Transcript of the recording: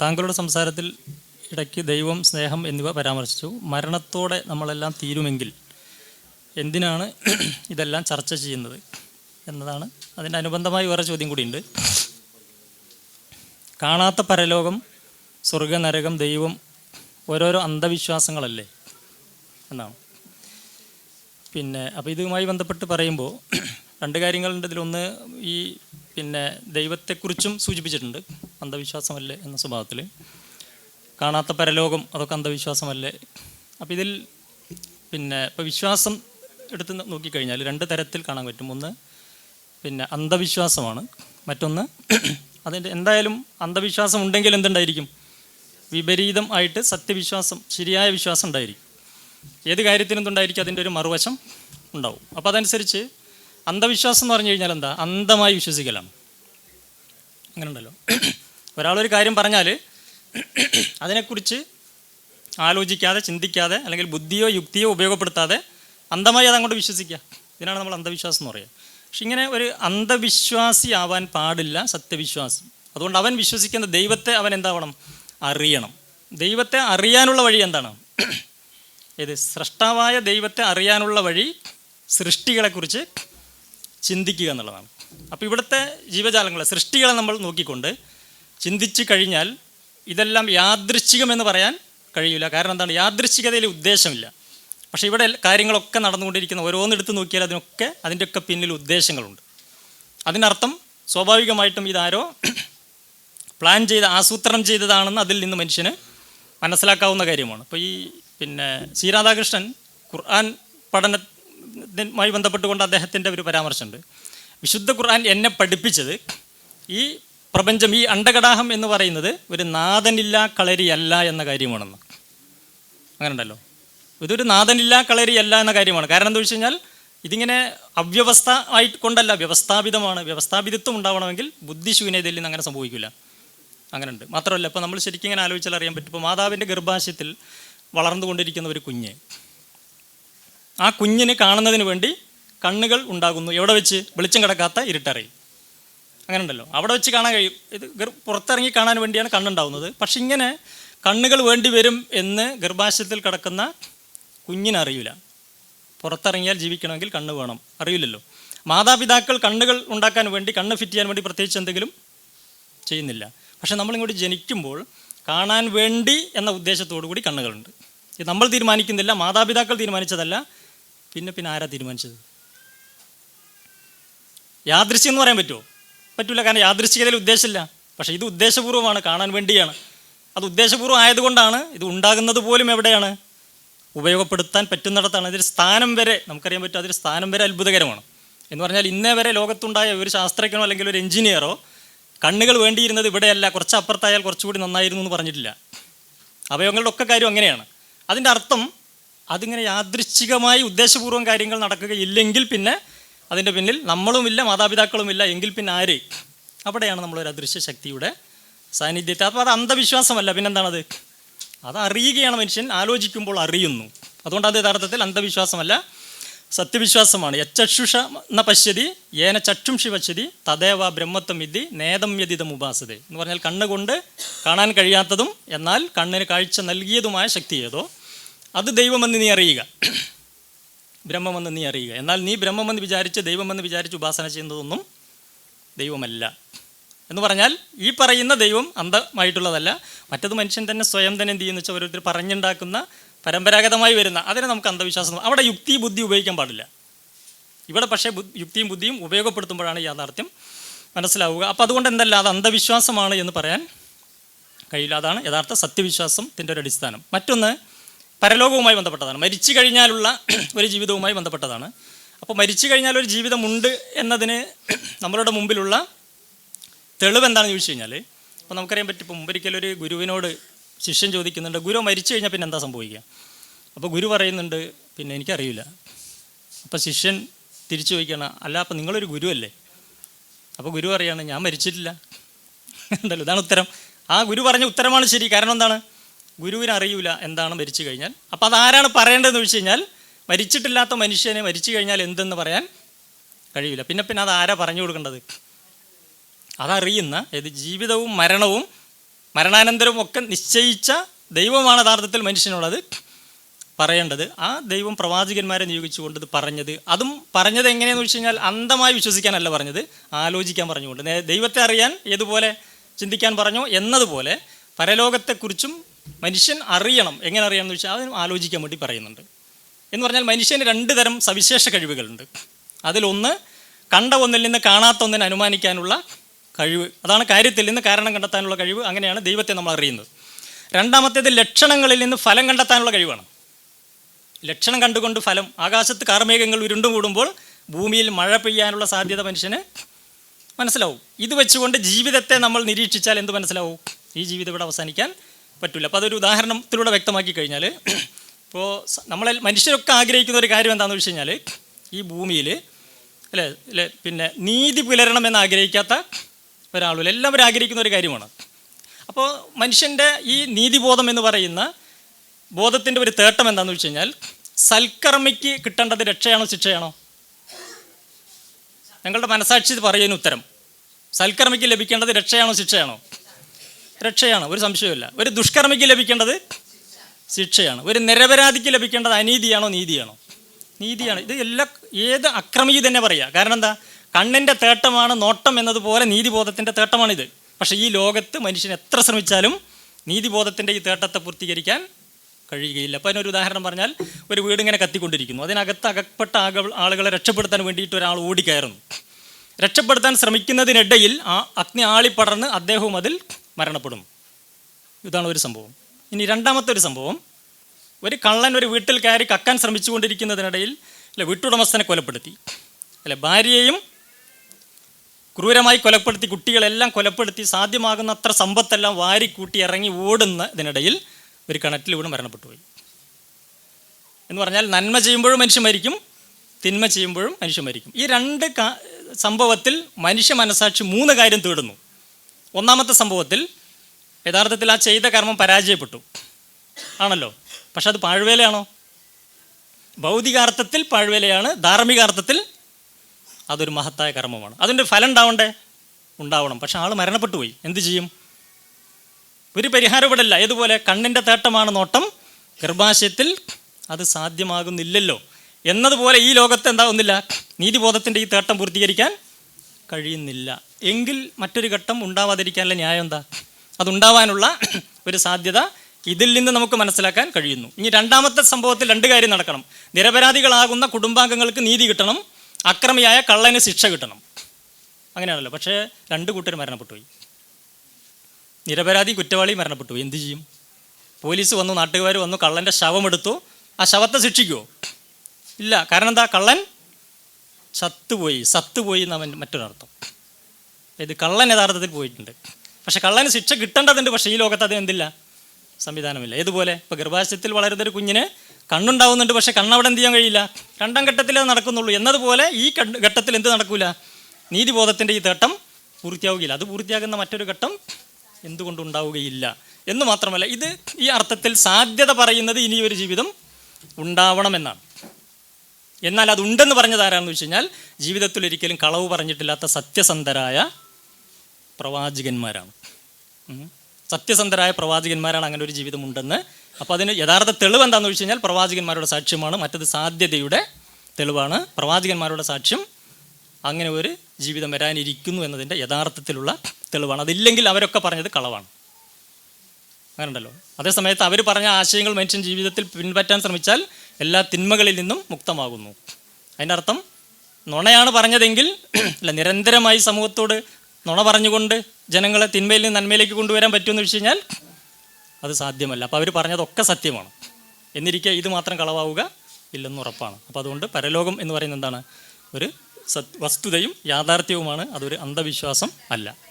താങ്കളുടെ സംസാരത്തിൽ ഇടയ്ക്ക് ദൈവം സ്നേഹം എന്നിവ പരാമർശിച്ചു. മരണത്തോടെ നമ്മളെല്ലാം തീരുമെങ്കിൽ എന്തിനാണ് ഇതെല്ലാം ചർച്ച ചെയ്യുന്നത് എന്നതാണ് അതിന്റെ അനുബന്ധമായി വേറെ ചോദ്യം കൂടിയുണ്ട്. കാണാത്ത പരലോകം സ്വർഗ നരകം ദൈവം ഓരോരോ അന്ധവിശ്വാസങ്ങളല്ലേ എന്നാണ്. പിന്നെ അപ്പോൾ ഇതുമായി ബന്ധപ്പെട്ട് പറയുമ്പോൾ രണ്ട് കാര്യങ്ങളുണ്ട് ഇതിലൊന്ന് ഈ പിന്നെ ദൈവത്തെക്കുറിച്ചും സൂചിപ്പിച്ചിട്ടുണ്ട്. അന്ധവിശ്വാസമല്ലേ എന്ന സ്വഭാവത്തിൽ കാണാത്ത പരലോകം അതൊക്കെ അന്ധവിശ്വാസമല്ലേ. അപ്പോൾ ഇതിൽ പിന്നെ ഇപ്പോൾ വിശ്വാസം എടുത്ത് നോക്കിക്കഴിഞ്ഞാൽ രണ്ട് തരത്തിൽ കാണാൻ പറ്റും. ഒന്ന് പിന്നെ അന്ധവിശ്വാസമാണ്. മറ്റൊന്ന് അതിന്റെ എന്തായാലും അന്ധവിശ്വാസം ഉണ്ടെങ്കിൽ എന്തുണ്ടായിരിക്കും? വിപരീതം ആയിട്ട് സത്യവിശ്വാസം ശരിയായ വിശ്വാസം ഉണ്ടായിരിക്കും. ഏത് കാര്യത്തിനും ഉണ്ടായിരിക്കും അതിന്റെ ഒരു മറുവശം ഉണ്ടാവും. അപ്പോൾ അതനുസരിച്ച് അന്ധവിശ്വാസം എന്ന് പറഞ്ഞു കഴിഞ്ഞാൽ എന്താ? അന്ധമായി വിശ്വസിക്കലാണ്. അങ്ങനെ ഉണ്ടല്ലോ ഒരാളൊരു കാര്യം പറഞ്ഞാൽ അതിനെക്കുറിച്ച് ആലോചിക്കാതെ ചിന്തിക്കാതെ അല്ലെങ്കിൽ ബുദ്ധിയോ യുക്തിയോ ഉപയോഗപ്പെടുത്താതെ അന്ധമായി അത് അങ്ങോട്ട് വിശ്വസിക്കുക. ഇതിനാണ് നമ്മൾ അന്ധവിശ്വാസം എന്ന് പറയുക. പക്ഷെ ഇങ്ങനെ ഒരു അന്ധവിശ്വാസി ആവാൻ പാടില്ല സത്യവിശ്വാസി. അതുകൊണ്ട് അവൻ വിശ്വസിക്കുന്ന ദൈവത്തെ അവൻ എന്താവണം? അറിയണം. ദൈവത്തെ അറിയാനുള്ള വഴി എന്താണ്? ഏത്? സൃഷ്ടാവായ ദൈവത്തെ അറിയാനുള്ള വഴി സൃഷ്ടികളെക്കുറിച്ച് ചിന്തിക്കുക എന്നുള്ളതാണ്. അപ്പോൾ ഇവിടുത്തെ ജീവജാലങ്ങളെ സൃഷ്ടികളെ നമ്മൾ നോക്കിക്കൊണ്ട് ചിന്തിച്ചു കഴിഞ്ഞാൽ ഇതെല്ലാം യാദൃശ്ചികമെന്ന് പറയാൻ കഴിയില്ല. കാരണം എന്താണ്? യാദൃശ്ചികതയിൽ ഉദ്ദേശമില്ല. പക്ഷേ ഇവിടെ കാര്യങ്ങളൊക്കെ നടന്നുകൊണ്ടിരിക്കുന്ന ഓരോന്നെടുത്ത് നോക്കിയാൽ അതിനൊക്കെ അതിന്റെയൊക്കെ പിന്നിൽ ഉദ്ദേശങ്ങളുണ്ട്. അതിനർത്ഥം സ്വാഭാവികമായിട്ടും ഇതാരോ പ്ലാൻ ചെയ്ത് ആസൂത്രണം ചെയ്തതാണെന്ന് അതിൽ നിന്ന് മനുഷ്യന് മനസ്സിലാക്കാവുന്ന കാര്യമാണ്. അപ്പോൾ ഈ പിന്നെ ശ്രീരാധാകൃഷ്ണൻ ഖുർആൻ പഠനമായി ബന്ധപ്പെട്ടുകൊണ്ട് അദ്ദേഹത്തിന്റെ ഒരു പരാമർശമുണ്ട്. വിശുദ്ധ ഖുർആൻ എന്നെ പഠിപ്പിച്ചത് ഈ പ്രപഞ്ചം ഈ അണ്ടകടാഹം എന്ന് പറയുന്നത് ഒരു നാഥനില്ലാ കളരിയല്ല എന്ന കാര്യമാണെന്ന്. അങ്ങനെ ഉണ്ടല്ലോ ഇതൊരു നാഥനില്ലാ കളരിയല്ല എന്ന കാര്യമാണ്. കാരണം എന്താ വെച്ച് കഴിഞ്ഞാൽ ഇതിങ്ങനെ അവ്യവസ്ഥ ആയിട്ട് കൊണ്ടല്ല വ്യവസ്ഥാപിതമാണ്. വ്യവസ്ഥാപിതത്വം ഉണ്ടാവണമെങ്കിൽ ബുദ്ധിശൂന്യതയിൽ നിന്ന് അങ്ങനെ സംഭവിക്കില്ല. അങ്ങനെ ഉണ്ട് മാത്രമല്ല ഇപ്പോൾ നമ്മൾ ശരിക്കും ഇങ്ങനെ ആലോചിച്ചാൽ അറിയാൻ പറ്റും. ഇപ്പോൾ മാതാവിന്റെ ഗർഭാശയത്തിൽ വളർന്നുകൊണ്ടിരിക്കുന്ന ഒരു കുഞ്ഞ്. ആ കുഞ്ഞിന് കാണുന്നതിന് വേണ്ടി കണ്ണുകൾ ഉണ്ടാകുന്നു. എവിടെ വെച്ച്? വെളിച്ചം കിടക്കാത്ത ഇരുട്ടറയിൽ. അങ്ങനെ ഉണ്ടല്ലോ അവിടെ വെച്ച് കാണാൻ കഴിയും. ഇത് പുറത്തിറങ്ങി കാണാൻ വേണ്ടിയാണ് കണ്ണുണ്ടാവുന്നത്. പക്ഷെ ഇങ്ങനെ കണ്ണുകൾ വേണ്ടി വരും എന്ന് ഗർഭാശയത്തിൽ കിടക്കുന്ന കുഞ്ഞിനറിയില്ല പുറത്തിറങ്ങിയാൽ ജീവിക്കണമെങ്കിൽ കണ്ണ് വേണം. അറിയില്ലല്ലോ. മാതാപിതാക്കൾ കണ്ണുകൾ ഉണ്ടാക്കാൻ വേണ്ടി കണ്ണ് ഫിറ്റ് ചെയ്യാൻ വേണ്ടി പ്രത്യേകിച്ച് എന്തെങ്കിലും ചെയ്യുന്നില്ല. പക്ഷെ നമ്മളിങ്ങോട്ട് ജനിക്കുമ്പോൾ കാണാൻ വേണ്ടി എന്ന ഉദ്ദേശത്തോടു കൂടി കണ്ണുകളുണ്ട്. ഇത് നമ്മൾ തീരുമാനിക്കുന്നില്ല മാതാപിതാക്കൾ തീരുമാനിച്ചതല്ല. പിന്നെ പിന്നെ ആരാ തീരുമാനിച്ചത്? യാദൃശ്യം എന്ന് പറയാൻ പറ്റുമോ? പറ്റില്ല കാരണം യാദൃശ്ചികതയിൽ ഉദ്ദേശമില്ല. പക്ഷേ ഇത് ഉദ്ദേശപൂർവമാണ് കാണാൻ വേണ്ടിയാണ്. അത് ഉദ്ദേശപൂർവം ആയതുകൊണ്ടാണ് ഇത് ഉണ്ടാകുന്നത് പോലും എവിടെയാണ്? ഉപയോഗപ്പെടുത്താൻ പറ്റുന്നിടത്താണ്. ഇതിൽ സ്ഥാനം വരെ നമുക്കറിയാൻ പറ്റും അതിൽ സ്ഥാനം വരെ അത്ഭുതകരമാണ്. എന്ന് പറഞ്ഞാൽ ഇന്നേ വരെ ലോകത്തുണ്ടായ ഒരു ശാസ്ത്രജ്ഞനോ അല്ലെങ്കിൽ ഒരു എഞ്ചിനീയറോ കണ്ണുകൾ വേണ്ടിയിരുന്നത് ഇവിടെയല്ല. കുറച്ച് അപ്പുറത്തായാൽ കുറച്ചുകൂടി നന്നായിരുന്നു എന്ന് പറഞ്ഞിട്ടില്ല. അവയവങ്ങളുടെ ഒക്കെ കാര്യം അങ്ങനെയാണ്. അതിന്റെ അർത്ഥം അതിങ്ങനെ യാദൃശ്ചികമായി ഉദ്ദേശപൂർവം കാര്യങ്ങൾ നടക്കുകയില്ലെങ്കിൽ പിന്നെ അതിന്റെ പിന്നിൽ നമ്മളുമില്ല മാതാപിതാക്കളുമില്ല എങ്കിൽ പിന്നെ ആര്? അവിടെയാണ് നമ്മളൊരു അദൃശ്യ ശക്തിയുടെ സാന്നിധ്യത്തെ. അപ്പോൾ അത് അന്ധവിശ്വാസമല്ല പിന്നെന്താണത്? അത് അറിയുകയാണ് മനുഷ്യൻ ആലോചിക്കുമ്പോൾ അറിയുന്നു. അതുകൊണ്ട് അത് യഥാർത്ഥത്തിൽ അന്ധവിശ്വാസമല്ല സത്യവിശ്വാസമാണ്. യച്ചക്ഷുഷ എന്ന പശ്യതി ഏന ചക്ഷുംഷി പശ്യതി തദേവ ബ്രഹ്മത്വം വിധി നേതം വ്യതിതം ഉപാസത. എന്ന് പറഞ്ഞാൽ കണ്ണുകൊണ്ട് കാണാൻ കഴിയാത്തതും എന്നാൽ കണ്ണിന് കാഴ്ച നൽകിയതുമായ ശക്തി ഏതോ? അത് ദൈവമെന്ന് നീ അറിയുക. ബ്രഹ്മമെന്ന് നീ അറിയുക. എന്നാൽ നീ ബ്രഹ്മമെന്ന് വിചാരിച്ച് ദൈവമെന്ന് വിചാരിച്ച് ഉപാസന ചെയ്യുന്നതൊന്നും ദൈവമല്ല. എന്ന് പറഞ്ഞാൽ ഈ പറയുന്ന ദൈവം അന്ധമായിട്ടുള്ളതല്ല. മറ്റത് മനുഷ്യൻ തന്നെ സ്വയം തന്നെ എന്ത് ചെയ്യുന്ന വെച്ചാൽ ഓരോരുത്തർ പറഞ്ഞുണ്ടാക്കുന്ന പരമ്പരാഗതമായി വരുന്ന അതിനെ നമുക്ക് അന്ധവിശ്വാസം അവിടെ യുക്തി ബുദ്ധി ഉപയോഗിക്കാൻ പാടില്ല. ഇവിടെ പക്ഷേ യുക്തിയും ബുദ്ധിയും ഉപയോഗപ്പെടുത്തുമ്പോഴാണ് യാഥാർത്ഥ്യം മനസ്സിലാവുക. അപ്പോൾ അതുകൊണ്ട് എന്തല്ല അത് അന്ധവിശ്വാസമാണ് എന്ന് പറയാൻ കഴിയില്ല. അതാണ് യഥാർത്ഥ സത്യവിശ്വാസത്തിന്റെ ഒരു അടിസ്ഥാനം. മറ്റൊന്ന് പരലോകവുമായി ബന്ധപ്പെട്ടതാണ്. മരിച്ചു കഴിഞ്ഞാലുള്ള ഒരു ജീവിതവുമായി ബന്ധപ്പെട്ടതാണ്. അപ്പോൾ മരിച്ചു കഴിഞ്ഞാൽ ഒരു ജീവിതമുണ്ട് എന്നതിന് നമ്മളുടെ മുമ്പിലുള്ള തെളിവ് എന്താണെന്ന് ചോദിച്ചു കഴിഞ്ഞാൽ അപ്പോൾ നമുക്കറിയാൻ പറ്റും ഇപ്പോൾ മുമ്പൊരിക്കലൊരു ഗുരുവിനോട് ശിഷ്യൻ ചോദിക്കുന്നുണ്ട് ഗുരു മരിച്ചു കഴിഞ്ഞാൽ പിന്നെ എന്താ സംഭവിക്കുക? അപ്പോൾ ഗുരു പറയുന്നുണ്ട് പിന്നെ എനിക്കറിയില്ല. അപ്പോൾ ശിഷ്യൻ തിരിച്ചു ചോദിക്കണം അല്ല അപ്പോൾ നിങ്ങളൊരു ഗുരുവല്ലേ? അപ്പോൾ ഗുരു പറയാണ് ഞാൻ മരിച്ചിട്ടില്ല. ഉണ്ടല്ലോ ഇതാണ് ഉത്തരം. ആ ഗുരു പറഞ്ഞ ഉത്തരമാണ് ശരി. കാരണം എന്താണ്? ഗുരുവിന് എന്താണ് മരിച്ചു കഴിഞ്ഞാൽ. അപ്പോൾ അതാരാണ് പറയേണ്ടതെന്ന് വെച്ച് കഴിഞ്ഞാൽ മരിച്ചിട്ടില്ലാത്ത മനുഷ്യനെ മരിച്ചു കഴിഞ്ഞാൽ എന്തെന്ന് പറയാൻ കഴിയില്ല പിന്നെ പിന്നെ അത് ആരാ പറഞ്ഞു കൊടുക്കേണ്ടത്? അതറിയുന്ന ഏത് ജീവിതവും മരണവും മരണാനന്തരവും ഒക്കെ നിശ്ചയിച്ച ദൈവമാണ് യഥാർത്ഥത്തിൽ മനുഷ്യനുള്ളത് പറയേണ്ടത്. ആ ദൈവം പ്രവാചകന്മാരെ നിയോഗിച്ചുകൊണ്ട് ഇത് പറഞ്ഞത്. അതും പറഞ്ഞത് എങ്ങനെയെന്ന് വെച്ച് കഴിഞ്ഞാൽ അന്ധമായി വിശ്വസിക്കാനല്ല പറഞ്ഞത്. ആലോചിക്കാൻ പറഞ്ഞുകൊണ്ട്. ദൈവത്തെ അറിയാൻ ഏതുപോലെ ചിന്തിക്കാൻ പറഞ്ഞു എന്നതുപോലെ പരലോകത്തെക്കുറിച്ചും മനുഷ്യൻ അറിയണം. എങ്ങനെ അറിയാമെന്ന് വെച്ചാൽ അതിനും ആലോചിക്കാൻ വേണ്ടി പറയുന്നുണ്ട്. എന്ന് പറഞ്ഞാൽ മനുഷ്യന് രണ്ട് തരം സവിശേഷ കഴിവുകളുണ്ട്. അതിലൊന്ന് കണ്ട ഒന്നിൽ നിന്ന് കാണാത്ത ഒന്നിനെ അനുമാനിക്കാനുള്ള കഴിവ്. അതാണ് കാര്യത്തിൽ നിന്ന് കാരണം കണ്ടെത്താനുള്ള കഴിവ്. അങ്ങനെയാണ് ദൈവത്തെ നമ്മൾ അറിയുന്നത്. രണ്ടാമത്തേത് ലക്ഷണങ്ങളിൽ നിന്ന് ഫലം കണ്ടെത്താനുള്ള കഴിവാണ്. ലക്ഷണം കണ്ടുകൊണ്ട് ഫലം. ആകാശത്ത് കാർമേഘങ്ങൾ ഉരുണ്ടുകൂടുമ്പോൾ ഭൂമിയിൽ മഴ പെയ്യാനുള്ള സാധ്യത മനുഷ്യന് മനസ്സിലാവും. ഇത് വെച്ചുകൊണ്ട് ജീവിതത്തെ നമ്മൾ നിരീക്ഷിച്ചാൽ എന്ത് മനസ്സിലാവും? ഈ ജീവിതം ഇവിടെ അവസാനിക്കാൻ പറ്റില്ല അപ്പോൾ അതൊരു ഉദാഹരണത്തിലൂടെ വ്യക്തമാക്കി കഴിഞ്ഞാൽ ഇപ്പോൾ നമ്മളെ മനുഷ്യരൊക്കെ ആഗ്രഹിക്കുന്ന ഒരു കാര്യം എന്താണെന്ന് വെച്ച് കഴിഞ്ഞാൽ ഈ ഭൂമിയിൽ അല്ലേ അല്ലേ പിന്നെ നീതി പുലരണം എന്ന് ആഗ്രഹിക്കാത്ത ഒരാളുമില്ല എല്ലാവരും ആഗ്രഹിക്കുന്ന ഒരു കാര്യമാണ്. അപ്പോൾ മനുഷ്യന്റെ ഈ നീതിബോധം എന്ന് പറയുന്ന ബോധത്തിന്റെ ഒരു തേട്ടം എന്താണെന്ന് വെച്ച് കഴിഞ്ഞാൽ സൽക്കർമ്മിക്ക് കിട്ടേണ്ടത് രക്ഷയാണോ ശിക്ഷയാണോ? ഞങ്ങളുടെ മനസാക്ഷി പറയുന്ന ഉത്തരം. സൽക്കർമ്മിക്ക് ലഭിക്കേണ്ടത് രക്ഷയാണോ ശിക്ഷയാണോ? രക്ഷയാണ് ഒരു സംശയമില്ല ഒരു ദുഷ്കർമ്മിക്ക് ലഭിക്കേണ്ടത് ശിക്ഷയാണ്. ഒരു നിരപരാധിക്ക് ലഭിക്കേണ്ടത് അനീതിയാണോ നീതിയാണോ? നീതിയാണ്. ഇത് എല്ലാ ഏത് അക്രമിക്ക് തന്നെ പറയുക കാരണം എന്താ? കണ്ണിന്റെ തേട്ടമാണ് നോട്ടം എന്നതുപോലെ നീതിബോധത്തിന്റെ തേട്ടമാണിത്. പക്ഷേ ഈ ലോകത്ത് മനുഷ്യൻ എത്ര ശ്രമിച്ചാലും നീതിബോധത്തിന്റെ ഈ തേട്ടത്തെ പൂർത്തീകരിക്കാൻ കഴിയുകയില്ല. അപ്പോൾ അതിനൊരു ഉദാഹരണം പറഞ്ഞാൽ ഒരു വീട് ഇങ്ങനെ കത്തിക്കൊണ്ടിരിക്കുന്നു. അതിനകത്ത് അകപ്പെട്ട ആളുകളെ രക്ഷപ്പെടുത്താൻ വേണ്ടിയിട്ട് ഒരാൾ ഓടിക്കയറുന്നു. രക്ഷപ്പെടുത്താൻ ശ്രമിക്കുന്നതിനിടയിൽ ആ അഗ്നി ആളിപ്പടർന്ന് അദ്ദേഹവും അതിൽ മരണപ്പെടും. ഇതാണ് ഒരു സംഭവം. ഇനി രണ്ടാമത്തെ ഒരു സംഭവം. ഒരു കള്ളൻ ഒരു വീട്ടിൽ കയറി കക്കാൻ ശ്രമിച്ചുകൊണ്ടിരിക്കുന്നതിനിടയിൽ അല്ലെ വീട്ടുടമസ്ഥനെ കൊലപ്പെടുത്തി. അല്ലെ ഭാര്യയെയും ക്രൂരമായി കൊലപ്പെടുത്തി കുട്ടികളെല്ലാം കൊലപ്പെടുത്തി സാധ്യമാകുന്ന അത്ര സമ്പത്തെല്ലാം വാരിക്കൂട്ടി ഇറങ്ങി ഓടുന്നതിനിടയിൽ ഒരു കിണറ്റിൽ വീണ് മരണപ്പെട്ടു പോയി എന്ന് പറഞ്ഞാൽ നന്മ ചെയ്യുമ്പോഴും മനുഷ്യൻ മരിക്കും തിന്മ ചെയ്യുമ്പോഴും മനുഷ്യൻ മരിക്കും. ഈ രണ്ട് സംഭവത്തിൽ മനുഷ്യ മനസാക്ഷി മൂന്ന് കാര്യം തേടുന്നു. ഒന്നാമത്തെ സംഭവത്തിൽ യഥാർത്ഥത്തിൽ ആ ചെയ്ത കർമ്മം പരാജയപ്പെട്ടു. ആണല്ലോ? പക്ഷെ അത് പാഴ്വേലയാണോ? ഭൗതികാർത്ഥത്തിൽ പാഴ്വേലയാണ് ധാർമ്മികാർത്ഥത്തിൽ അതൊരു മഹത്തായ കർമ്മമാണ്. അതിന്റെ ഫലം ഉണ്ടാവണ്ടേ? ഉണ്ടാവണം. പക്ഷെ ആൾ മരണപ്പെട്ടു പോയി. എന്ത് ചെയ്യും? ഒരു പരിഹാരം ഇവിടെ ഇല്ല. ഏതുപോലെ? കണ്ണിന്റെ തേട്ടമാണ് നോട്ടം. ഗർഭാശയത്തിൽ അത് സാധ്യമാകുന്നില്ലല്ലോ. എന്നതുപോലെ ഈ ലോകത്ത് എന്താകുന്നില്ല നീതിബോധത്തിന്റെ ഈ തേട്ടം പൂർത്തീകരിക്കാൻ കഴിയുന്നില്ല. എങ്കിൽ മറ്റൊരു ഘട്ടം ഉണ്ടാവാതിരിക്കാനുള്ള ന്യായം എന്താ? അതുണ്ടാവാനുള്ള ഒരു സാധ്യത ഇതിൽ നിന്ന് നമുക്ക് മനസ്സിലാക്കാൻ കഴിയുന്നു. ഇനി രണ്ടാമത്തെ സംഭവത്തിൽ രണ്ട് കാര്യം നടക്കണം. നിരപരാധികളാകുന്ന കുടുംബാംഗങ്ങൾക്ക് നീതി കിട്ടണം അക്രമിയായ കള്ളന് ശിക്ഷ കിട്ടണം. അങ്ങനെയാണല്ലോ. പക്ഷേ രണ്ട് കൂട്ടർ മരണപ്പെട്ടു പോയി നിരപരാധി കുറ്റവാളി മരണപ്പെട്ടു പോയി എന്ത് ചെയ്യും? പോലീസ് വന്നു നാട്ടുകാർ വന്നു കള്ളന്റെ ശവമെടുത്തു ആ ശവത്തെ ശിക്ഷിക്കുമോ ഇല്ല. കാരണം എന്താ? കള്ളൻ ചത്തുപോയി സത്തുപോയി എന്നവൻ മറ്റൊരർത്ഥം. ഇത് കള്ളൻ യഥാർത്ഥത്തിൽ പോയിട്ടുണ്ട്. പക്ഷെ കള്ളന് ശിക്ഷ കിട്ടേണ്ടതുണ്ട് പക്ഷേ ഈ ലോകത്ത് അതിന് എന്തില്ല? സംവിധാനമില്ല. ഏതുപോലെ? ഇപ്പോൾ ഗർഭാശയത്തിൽ വളരുന്ന ഒരു കുഞ്ഞിന് കണ്ണുണ്ടാവുന്നുണ്ട് പക്ഷേ കണ്ണവിടെ എന്ത് ചെയ്യാൻ കഴിയില്ല? രണ്ടാം ഘട്ടത്തിൽ അത് നടക്കുന്നുള്ളൂ. എന്നതുപോലെ ഈ ഘട്ട- ഘട്ടത്തിൽ എന്ത് നടക്കൂല? നീതിബോധത്തിന്റെ ഈ തേട്ടം പൂർത്തിയാവുകയില്ല. അത് പൂർത്തിയാകുന്ന മറ്റൊരു ഘട്ടം എന്തുകൊണ്ടുണ്ടാവുകയില്ല. എന്ന് മാത്രമല്ല ഇത് ഈ അർത്ഥത്തിൽ സാധ്യത പറയുന്നത് ഇനിയൊരു ജീവിതം ഉണ്ടാവണമെന്നാണ്. എന്നാൽ അതുണ്ടെന്ന് പറഞ്ഞത് ആരാണെന്ന് വെച്ച് കഴിഞ്ഞാൽ ജീവിതത്തിൽ ഒരിക്കലും കളവ് പറഞ്ഞിട്ടില്ലാത്ത സത്യസന്ധരായ പ്രവാചകന്മാരാണ്. സത്യസന്ധരായ പ്രവാചകന്മാരാണ് അങ്ങനെ ഒരു ജീവിതമുണ്ടെന്ന്. അപ്പോൾ അതിന് യഥാർത്ഥ തെളിവ് എന്താണെന്ന് വെച്ച് കഴിഞ്ഞാൽ പ്രവാചകന്മാരുടെ സാക്ഷ്യമാണ്. മറ്റത് സാധ്യതയുടെ തെളിവാണ്. പ്രവാചകന്മാരുടെ സാക്ഷ്യം അങ്ങനെ ഒരു ജീവിതം വരാനിരിക്കുന്നു എന്നതിന്റെ യഥാർത്ഥത്തിലുള്ള തെളിവാണ്. അതില്ലെങ്കിൽ അവരൊക്കെ പറഞ്ഞത് കളവാണ്. അങ്ങനെ ഉണ്ടല്ലോ അതേസമയത്ത് അവർ പറഞ്ഞ ആശയങ്ങൾ മനുഷ്യൻ ജീവിതത്തിൽ പിൻപറ്റാൻ ശ്രമിച്ചാൽ എല്ലാ തിന്മകളിൽ നിന്നും മുക്തമാകുന്നു. അതിന്റെ അർത്ഥം നുണയാണ് പറഞ്ഞതെങ്കിൽ അല്ല നിരന്തരമായി സമൂഹത്തോട് നുണ പറഞ്ഞുകൊണ്ട് ജനങ്ങളെ തിന്മയിൽ നിന്ന് നന്മയിലേക്ക് കൊണ്ടുവരാൻ പറ്റുമെന്ന് വെച്ച് കഴിഞ്ഞാൽ അത് സാധ്യമല്ല. അപ്പോൾ അവർ പറഞ്ഞതൊക്കെ സത്യമാണ്. എന്നിരിക്കെ ഇത് മാത്രം കളവാവുക ഇല്ലെന്ന് ഉറപ്പാണ്. അപ്പോൾ അതുകൊണ്ട് പരലോകം എന്ന് പറയുന്നത് എന്താണ്? ഒരു സത് വസ്തുതയും യാഥാർത്ഥ്യവുമാണ്. അതൊരു അന്ധവിശ്വാസം അല്ല.